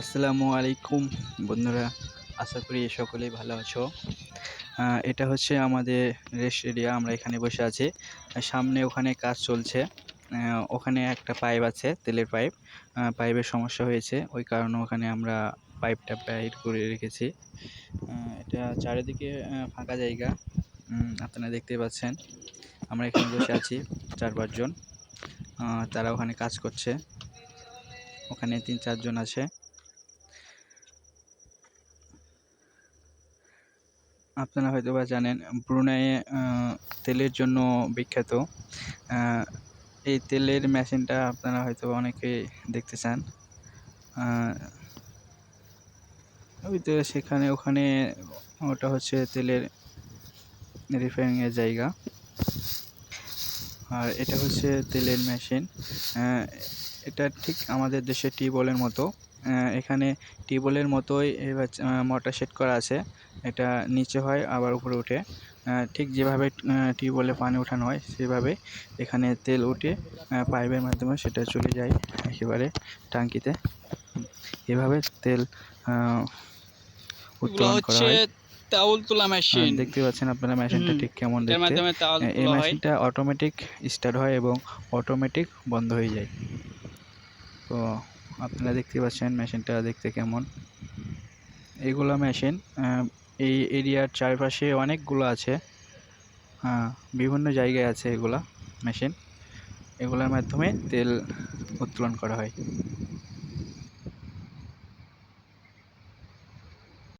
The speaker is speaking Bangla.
আসসালামু আলাইকুম বন্ধুরা, আশা করি সকলেই ভালো আছো। এটা হচ্ছে আমাদের রেস্ট এরিয়া, আমরা এখানে বসে আছি। সামনে ওখানে কাজ চলছে। ওখানে একটা পাইপ আছে, তেলের পাইপ। পাইপের সমস্যা হয়েছে, ওই কারণে ওখানে আমরা পাইপটা বাইর করে রেখেছি। এটা চারিদিকে ফাঁকা জায়গা। আপনারা দেখতে পাচ্ছেন, আমরা এখানে বসে আছি চার পাঁচজন তারা ওখানে কাজ করছে। ওখানে তিন চারজন আছে। আপনারা হয়তো বা জানেন, ব্রুনাইয়ে তেলের জন্য বিখ্যাত। এই তেলের মেশিনটা আপনারা হয়তো অনেকে দেখতে চান। ওই তো সেখানে, ওখানে ওটা হচ্ছে তেলের রিফাইনিংয়ের জায়গা। আর এটা হচ্ছে তেলের মেশিন। এটা ঠিক আমাদের দেশে টিউবওয়েলের মতো। এখানে টিউবওয়েলের মতোই এবার মোটর সেট করা আছে। এটা নিচে হয় আবার উপরে ওঠে। ঠিক যেভাবে টিউবওয়েলে পানি ওঠানো হয় সেভাবে এখানে তেল উঠে পাইপের মাধ্যমে সেটা চলে যায় একেবারে টাঙ্কিতে। এভাবে তেল উত্তোলন করা হয়। তাউল তোলা মেশিন। দেখতে পাচ্ছেন আপনারা মেশিনটা ঠিক কেমন দেখতে। এই মেশিনটা অটোমেটিক স্টার্ট হয় এবং অটোমেটিক বন্ধ হয়ে যায়। তো আপনারা দেখতে পাচ্ছেন মেশিনটা দেখতে কেমন। এগুলো মেশিন এই এরিয়ার চারপাশে অনেকগুলো আছে। বিভিন্ন জায়গায় আছে এগুলা মেশিন। এগুলোর মাধ্যমে তেল উত্তোলন করা হয়।